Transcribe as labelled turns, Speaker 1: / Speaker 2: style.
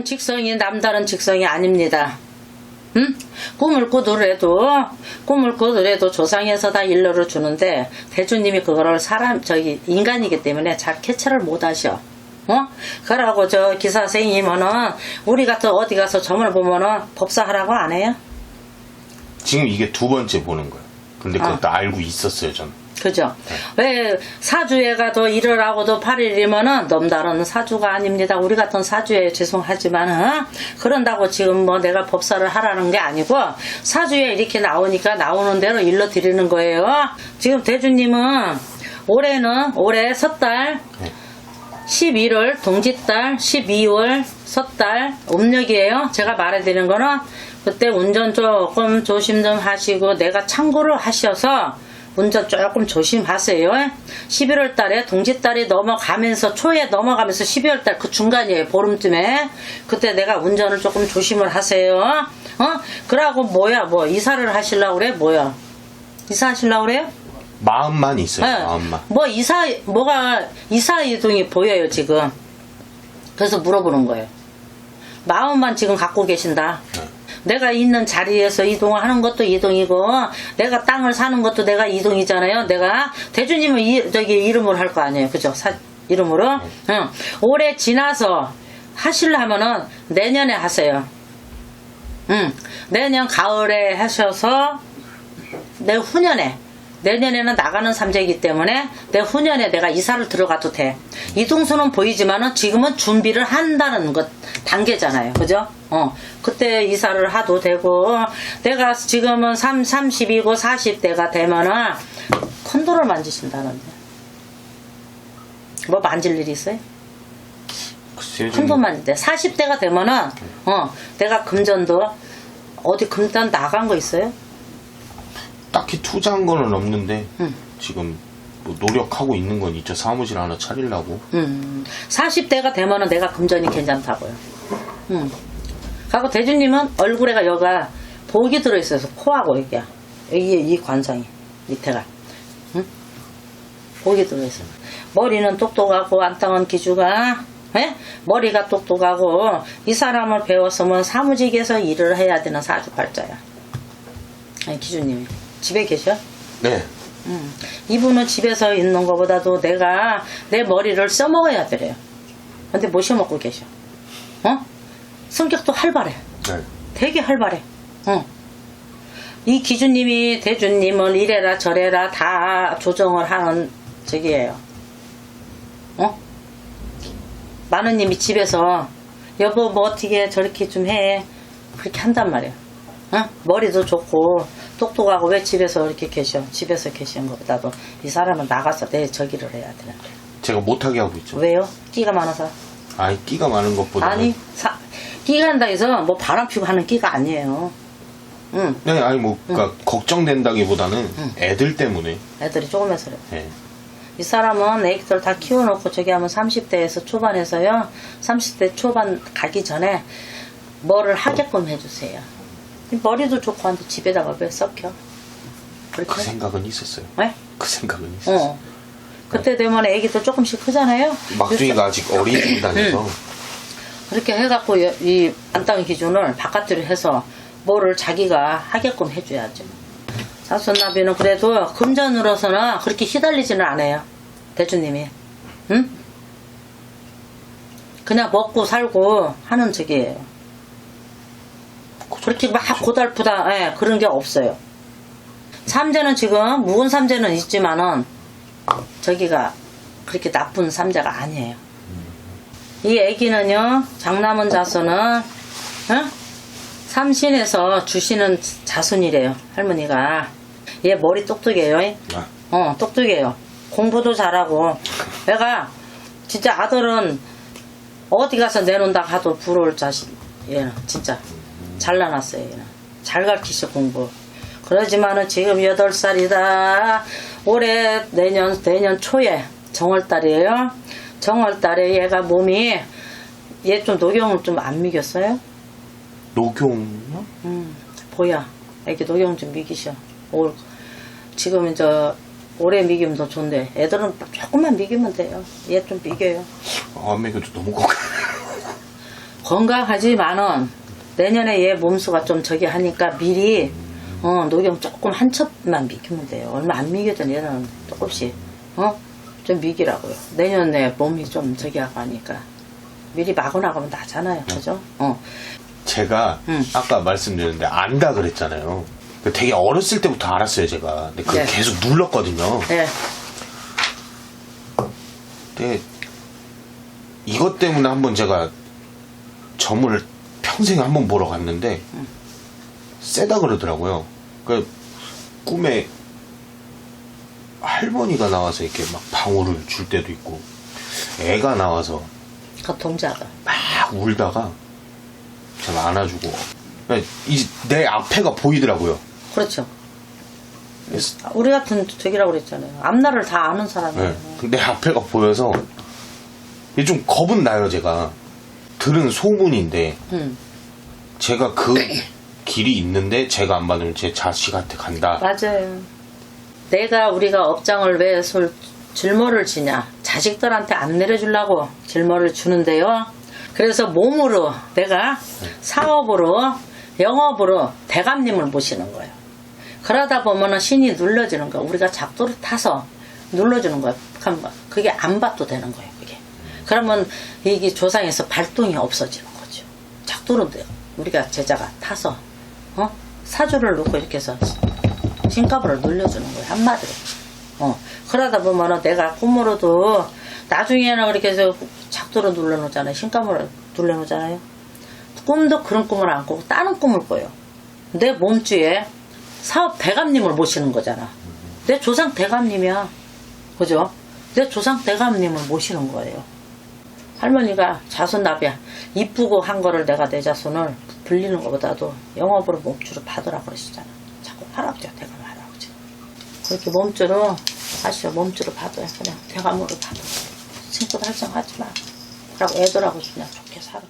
Speaker 1: 나는 직성이 남다른 직성이 아닙니다. 응? 꿈을 꾸더라도 꿈을 꾸더라도 조상에서 다 일러를 주는데 대주님이 그거를 사람 저기 인간이기 때문에 잘 캐치를 못 하셔. 어? 그러고 저 기사 선생님은 우리 같은 어디 가서 점을 보면은 법사하라고 안 해요?
Speaker 2: 지금 이게 두 번째 보는 거예요. 근데 그것도 알고 있었어요, 저는.
Speaker 1: 그죠? 왜 사주에 가도 일을 하고도 8일이면은 넘다른 사주가 아닙니다. 우리 같은 사주에 죄송하지만 어? 그런다고 지금 뭐 내가 법사를 하라는 게 아니고 사주에 이렇게 나오니까 나오는 대로 일러 드리는 거예요. 지금 대주님은 올해는 올해 섣달
Speaker 2: 네.
Speaker 1: 11월 동짓달 12월 섣달 음력이에요. 제가 말해드리는 거는 그때 운전 조금 조심 좀 하시고 내가 참고를 하셔서 운전 조금 조심하세요. 11월 달에 동짓달이 넘어가면서 초에 넘어가면서 12월 달 그 중간이에요. 보름쯤에 그때 내가 운전을 조금 조심을 하세요. 어? 그러고 뭐야 뭐 이사를 하시려고 그래 뭐야 이사 하시려고 그래요?
Speaker 2: 마음만 있어요,
Speaker 1: 네.
Speaker 2: 마음만.
Speaker 1: 뭐 이사 뭐가 이사 이동이 보여요 지금. 그래서 물어보는 거예요. 마음만 지금 갖고 계신다.
Speaker 2: 네.
Speaker 1: 내가 있는 자리에서 이동을 하는 것도 이동이고 내가 땅을 사는 것도 내가 이동이잖아요. 내가 대주님은 이, 저기 이름으로 할 거 아니에요. 그죠? 사, 이름으로.
Speaker 2: 네.
Speaker 1: 응. 올해 지나서 하시려면은 내년에 하세요. 응. 내년 가을에 하셔서 내 후년에 내년에는 나가는 삼재이기 때문에 내 후년에 내가 이사를 들어가도 돼. 이동수는 보이지만은 지금은 준비를 한다는 것 단계잖아요. 그죠? 어. 그때 이사를 하도 되고 내가 지금은 3, 30이고 40대가 되면은 콘도를 만지신다는데. 뭐 만질 일이 있어요? 콘도
Speaker 2: 좀
Speaker 1: 만질 때. 40대가 되면은 어, 내가 금전도 어디 금전 나간 거 있어요?
Speaker 2: 딱히 투자한 거는 없는데,
Speaker 1: 응.
Speaker 2: 지금 뭐 노력하고 있는 건 있죠. 사무실 하나 차리려고.
Speaker 1: 음, 40대가 되면은 내가 금전이 괜찮다고요. 음. 하고 대주님은 얼굴에가 여가 복이 들어있어서 코하고 여기야. 여기 이 관상이 밑에가. 응? 복이 들어있어. 머리는 똑똑하고 안땅은 기주가 예? 머리가 똑똑하고 이 사람을 배웠으면 사무직에서 일을 해야 되는 사주팔자야. 아니 기주님이 집에 계셔?
Speaker 2: 네.
Speaker 1: 음, 이분은 집에서 있는 것보다도 내가 내 머리를 써먹어야 되래요. 근데 못 써먹고 계셔. 어? 성격도 활발해.
Speaker 2: 네.
Speaker 1: 되게 활발해. 어. 이 기주님이 대주님을 이래라 저래라 다 조정을 하는 저기예요. 어? 마누님이 집에서 여보 뭐 어떻게 저렇게 좀 해. 그렇게 한단 말이야. 어? 머리도 좋고 똑똑하고 왜 집에서 이렇게 계셔? 집에서 계시는 것보다도 이 사람은 나가서 내 저기를 해야 되는데.
Speaker 2: 제가 못하게 하고 있죠.
Speaker 1: 왜요? 끼가 많아서.
Speaker 2: 아니, 끼가 많은 것보다는.
Speaker 1: 아니, 사, 끼가 한다 해서 뭐 바람 피고 하는 끼가 아니에요. 응.
Speaker 2: 네, 아니, 뭐, 그니까, 걱정된다기보다는 애들 때문에.
Speaker 1: 애들이 조금해서 그래.
Speaker 2: 네.
Speaker 1: 이 사람은 애기들 다 키워놓고 저기 하면 30대에서 초반에서요. 30대 초반 가기 전에 뭐를 하게끔 해주세요. 이 머리도 좋고 한데 집에다가 왜 썩혀?
Speaker 2: 그
Speaker 1: 그렇죠?
Speaker 2: 생각은 있었어요.
Speaker 1: 네?
Speaker 2: 그 생각은 있었어요.
Speaker 1: 어. 그때 되면 애기도 조금씩 크잖아요.
Speaker 2: 막둥이가 아직 어린 다녀서
Speaker 1: 그렇게 해갖고 여- 이 안땅 기준을 바깥으로 해서 뭐를 자기가 하게끔 해줘야죠. 사순나비는 그래도 금전으로서는 그렇게 휘달리지는 않아요. 대주님이. 응? 그냥 먹고 살고 하는 적이에요. 그렇게 막 고달프다, 예, 그런 게 없어요. 삼재는 지금, 묵은 삼재는 있지만은, 저기가 그렇게 나쁜 삼재가 아니에요. 이 애기는요, 장남은 자손은, 어? 삼신에서 주시는 자손이래요, 할머니가. 얘 머리 똑똑해요.
Speaker 2: 아,
Speaker 1: 어, 똑똑해요. 공부도 잘하고. 얘가, 진짜 아들은 어디 가서 내놓는다 하도 부러울 자식, 얘는, 진짜. 잘나놨어요, 얘는. 잘 가르치셔, 공부. 그러지만은 지금 8살이다. 올해 내년, 내년 초에, 정월달이에요. 정월달에 얘가 몸이, 얘 좀 녹용을 좀 안 미겼어요?
Speaker 2: 녹용요?
Speaker 1: 음, 보여. 애기 녹용 좀 미기셔. 올, 지금 이제 올해 미기면 더 좋은데 애들은 조금만 미기면 돼요. 얘 좀 미겨요.
Speaker 2: 안 먹여도 너무 걱
Speaker 1: 건강하지만은 내년에 얘 몸수가 좀 저기 하니까 미리 어 녹용 조금 한 첩만 미기면 돼요. 얼마 안 미겨도 얘는 조금씩 어 좀 미기라고요. 내년에 몸이 좀 저기 하고 하니까 미리 마구 나가면 나잖아요, 그죠? 어
Speaker 2: 제가
Speaker 1: 음.
Speaker 2: 아까 말씀드렸는데 안다 그랬잖아요. 그 되게 어렸을 때부터 알았어요, 제가. 근데 그걸
Speaker 1: 네.
Speaker 2: 계속 눌렀거든요.
Speaker 1: 예.
Speaker 2: 근데 이것 때문에 한번 제가 점을 평생에 한 번 보러 갔는데 세다 그러더라고요. 그 꿈에 할머니가 나와서 이렇게 막 방울을 줄 때도 있고 애가 나와서
Speaker 1: 그 동자가
Speaker 2: 막 울다가 전 안아주고 이내 앞에가 보이더라고요.
Speaker 1: 그렇죠. 우리 같은 저기라고 그랬잖아요. 앞날을 다 아는 사람이에요.
Speaker 2: 네. 내 앞에가 보여서 좀 겁은 나요, 제가. 들은 소문인데
Speaker 1: 음.
Speaker 2: 제가 그 길이 있는데 제가 안 받으면 제 자식한테 간다.
Speaker 1: 맞아요. 내가 우리가 업장을 왜 솔, 질모를 지냐? 자식들한테 안 내려주려고 질모를 주는데요. 그래서 몸으로 내가 사업으로 영업으로 대감님을 모시는 거예요. 그러다 보면은 신이 눌러주는 거야. 우리가 작도를 타서 눌러주는. 그럼 그게 안 봐도 되는 거예요. 그게. 그러면 이게 조상에서 발동이 없어지는 거죠. 작도로 우리가 제자가 타서 어? 사주를 놓고 이렇게 해서 신가부를 눌려주는 거예요 한마디로. 어. 그러다 보면은 내가 꿈으로도 나중에는 그렇게 해서 작도로 눌러놓잖아요 신가부를 눌러놓잖아요. 꿈도 그런 꿈을 안 꾸고 다른 꿈을 꿔요. 내 몸주에 사업 대감님을 모시는 거잖아. 내 조상 대감님이야. 그죠? 내 조상 대감님을 모시는 거예요 할머니가 자손납이야 이쁘고 한 거를 내가 내 자손을 불리는 것보다도 영업으로 몸주로 받으라 그러시잖아. 자꾸 할아버지가 대감 할아버지. 그렇게 몸주로 하시오 몸주로 받아요. 그냥 대감으로 받아. 신고 달성하지 마 그러고 애들하고 그냥 좋게 살아